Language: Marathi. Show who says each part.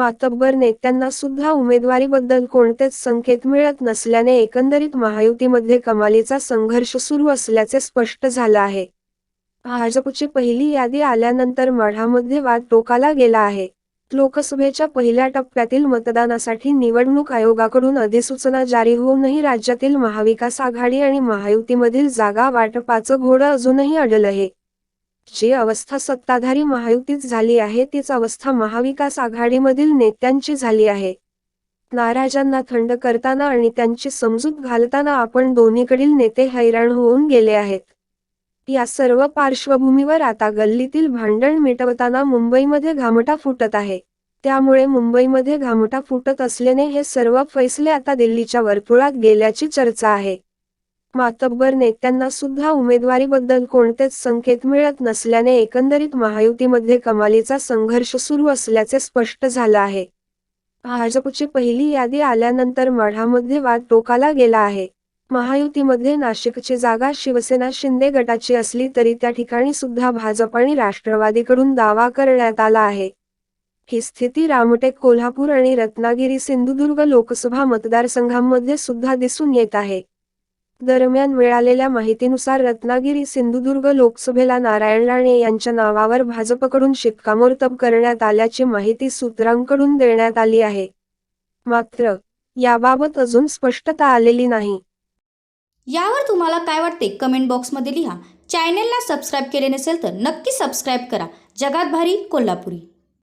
Speaker 1: मातब्बर नेत्यांना सुद्धा उमेदवारीबद्दल कोणतेच संकेत मिळत नसल्याने एकंदरीत महायुतीमध्ये कमालीचा संघर्ष सुरू असल्याचे स्पष्ट झालं आहे. भाजपची पहिली यादी आल्यानंतर मढामध्ये वाद टोकाला गेला आहे. लोकसभेच्या पहिल्या टप्प्यातील मतदानासाठी निवडणूक आयोगाकडून अधिसूचना जारी होऊनही राज्यातील महाविकास आघाडी आणि महायुतीमधील जागा वाटपाचं घोडं अजूनही अडल आहे. जी अवस्था सत्ताधारी महायुतीत झाली आहे तीच अवस्था महाविकास आघाडीमधील नेत्यांची झाली आहे. नाराजांना थंड करताना आणि त्यांची समजूत घालताना आपण दोन्हीकडील नेते हैराण होऊन गेले आहेत. या सर्व पार्श्वभूमीवर आता गल्लीतील भांडण मिटवताना मुंबईमध्ये घामटा फुटत आहे. त्यामुळे मुंबईमध्ये घामटा फुटत असल्याने हे सर्व फैसले आता दिल्लीच्या वर्तुळात गेल्याची चर्चा आहे. मातब्बर नेत्यांना सुद्धा उमेदवारीबद्दल कोणतेच संकेत मिळत नसल्याने एकंदरीत महायुतीमध्ये कमालीचा संघर्ष सुरू असल्याचे स्पष्ट झालं आहे. भाजपची पहिली यादी आल्यानंतर मढामध्ये वाद टोकाला गेला आहे. महायुतीमध्ये नाशिकची जागा शिवसेना शिंदे गटाची असली तरी त्या ठिकाणी सुद्धा भाजप आणि राष्ट्रवादीकडून दावा करण्यात आला आहे. ही स्थिती रामटेक कोल्हापूर आणि रत्नागिरी सिंधुदुर्ग लोकसभा मतदारसंघांमध्ये सुद्धा दिसून येत आहे. दरम्यान मिळालेल्या माहितीनुसार रत्नागिरी सिंधुदुर्ग लोकसभेला नारायण राणे यांच्या नावावर भाजपकडून शिक्कामोर्तब करण्यात आल्याची माहिती सूत्रांकडून देण्यात आली आहे. मात्र याबाबत अजून स्पष्टता आलेली नाही.
Speaker 2: यावर तुम्हाला काय वाटते कमेंट बॉक्समध्ये लिहा. चॅनेलला सबस्क्राईब केले नसेल तर नक्की सबस्क्राईब करा. जगात भारी कोल्हापुरी.